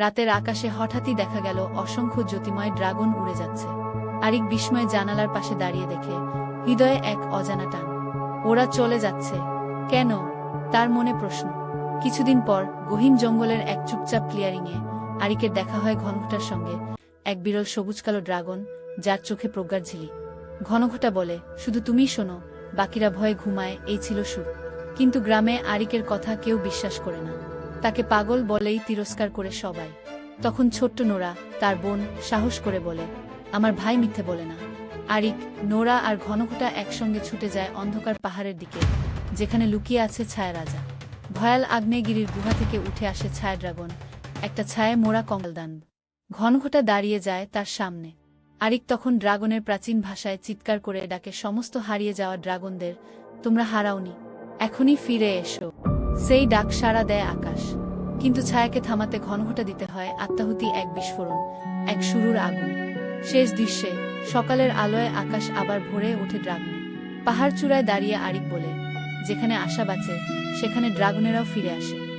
রাতের আকাশে হঠাৎই দেখা গেল অসংখ্য জ্যোতিময় ড্রাগন উড়ে যাচ্ছে। আরিক বিস্ময়ে জানালার পাশে দাঁড়িয়ে দেখে, হৃদয়ে এক অজানা টান। ওরা চলে যাচ্ছে। কেন? তার মনে প্রশ্ন। কিছুদিন পর গহীন জঙ্গলের এক চুপচাপ ক্লিয়ারিংয়ে আরিকের দেখা হয় ঘনঘটার সঙ্গে এক বিরল সবুজ কালো ড্রাগন, যার চোখে প্রজ্ঞার ঝিলি। ঘনঘটা বলে, শুধু তুমি শোনো, বাকিরা ভয়ে ঘুমায়, এই ছিল সুর। কিন্তু গ্রামে আরিকের কথা কেউ বিশ্বাস করে না। তাকে পাগল বলেই তিরস্কার করে সবাই। তখন ছোট্ট নোরা তার বোন সাহস করে বলে, আমার ভাই মিথ্যে বলে না। আরিক, নোরা আর ঘনঘটা একসঙ্গে ছুটে যায় অন্ধকার পাহাড়ের দিকে, যেখানে লুকিয়ে আছে ছায়া রাজা। ভয়াল আগ্নেয়গিরির গুহা থেকে উঠে আসে ছায়া ড্রাগন, একটা ছায়া মোড়া কঙ্কালদান ঘনঘটা দাঁড়িয়ে যায় তার সামনে। আরিক তখন ড্রাগনের প্রাচীন ভাষায় চিৎকার করে ডাকে, সমস্ত হারিয়ে যাওয়া ড্রাগনদের তোমরা হারাওনি। এখনই ফিরে এসো। সেই ডাক সাড়া দেয় আকাশ। কিন্তু ছায়াকে থামাতে ঘনঘটা দিতে হয় আত্মাহুতি এক বিস্ফোরণ, এক শুরুর আগুন। শেষ দৃশ্যে, সকালের আলোয় আকাশ আবার ভরে ওঠে ড্রাগনে। পাহাড় চূড়ায় দাঁড়িয়ে আরিক বলে, যেখানে আশা বাঁচে, সেখানে ড্রাগনেরাও ফিরে আসে।